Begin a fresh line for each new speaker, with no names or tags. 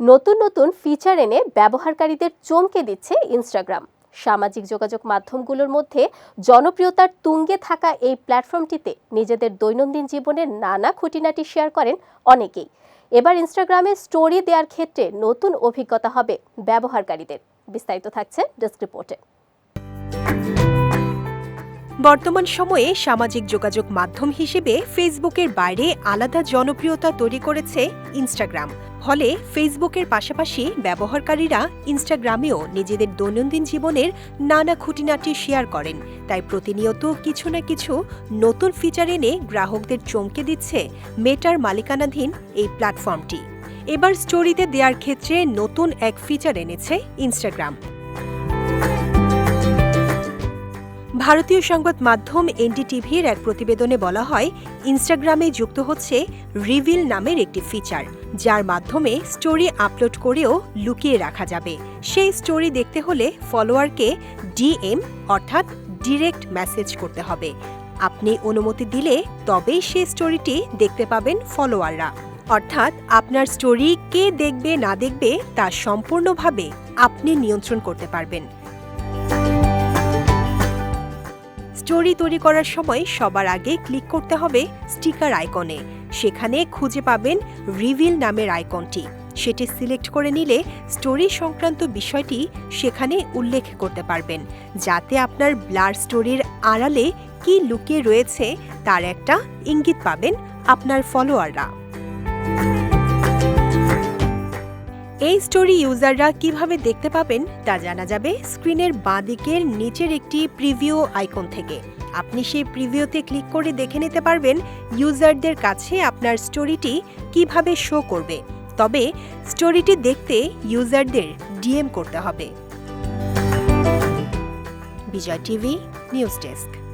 নতুন নতুন ফিচার এনে ব্যবহারকারীদের চমকে দিচ্ছে ইনস্টাগ্রাম সামাজিক যোগাযোগ মাধ্যমগুলোর মধ্যে জনপ্রিয়তার তুঙ্গে থাকা এই প্ল্যাটফর্মটিতে নিজেদের দৈনন্দিন জীবনের নানা খুঁটিনাটি শেয়ার করেন অনেকেই। এবার ইনস্টাগ্রামে স্টোরি দেওয়ার ক্ষেত্রে নতুন অভিজ্ঞতা হবে ব্যবহারকারীদের। বিস্তারিত থাকছে ডেস্ক রিপোর্টে
বর্তমান সময়ে সামাজিক যোগাযোগ মাধ্যম হিসেবে ফেসবুকের বাইরে আলাদা জনপ্রিয়তা তৈরি করেছে ইনস্টাগ্রাম। ফলে ফেসবুকের পাশাপাশি ব্যবহারকারীরা ইনস্টাগ্রামেও নিজেদের দৈনন্দিন জীবনের নানা খুঁটিনাটি শেয়ার করেন। তাই প্রতিনিয়ত কিছু না কিছু নতুন ফিচার এনে গ্রাহকদের চমকে দিচ্ছে মেটার মালিকানাধীন এই প্ল্যাটফর্মটি। এবার স্টোরিতে দেওয়ার ক্ষেত্রে নতুন এক ফিচার এনেছে ইনস্টাগ্রাম। ভারতীয় সংবাদ মাধ্যম এনডিটিভির এক প্রতিবেদনে বলা হয়, ইনস্টাগ্রামে যুক্ত হচ্ছে রিভিল নামের একটি ফিচার যার মাধ্যমে স্টোরি আপলোড করেও লুকিয়ে রাখা যাবে। সেই স্টোরি দেখতে হলে ফলোয়ারকে ডিএম অর্থাৎ ডিরেক্ট মেসেজ করতে হবে। আপনি অনুমতি দিলে তবেই সেই স্টোরিটি দেখতে পাবেন ফলোয়াররা অর্থাৎ আপনার স্টোরি কে দেখবে না দেখবে তা সম্পূর্ণভাবে আপনি নিয়ন্ত্রণ করতে পারবেন। স্টোরি তৈরি করার সময় সবার আগে ক্লিক করতে হবে স্টিকার আইকনে। সেখানে খুঁজে পাবেন রিভিল নামের আইকনটি। সেটি সিলেক্ট করে নিলে স্টোরি সংক্রান্ত বিষয়টি সেখানে উল্লেখ করতে পারবেন, যাতে আপনার ব্লার স্টোরির আড়ালে কি লুকিয়ে রয়েছে তার একটা ইঙ্গিত পাবেন আপনার ফলোয়াররা। এই স্টোরি ইউজাররা কীভাবে দেখতে পাবেন তা জানা যাবে স্ক্রিনের বাঁ দিকের নিচের একটি প্রিভিউ আইকন থেকে। আপনি সেই প্রিভিউতে ক্লিক করে দেখে নিতে পারবেন ইউজারদের কাছে আপনার স্টোরিটি কীভাবে শো করবে। তবে স্টোরিটি দেখতে ইউজারদের ডিএম করতে হবে। Vijay TV, news desk.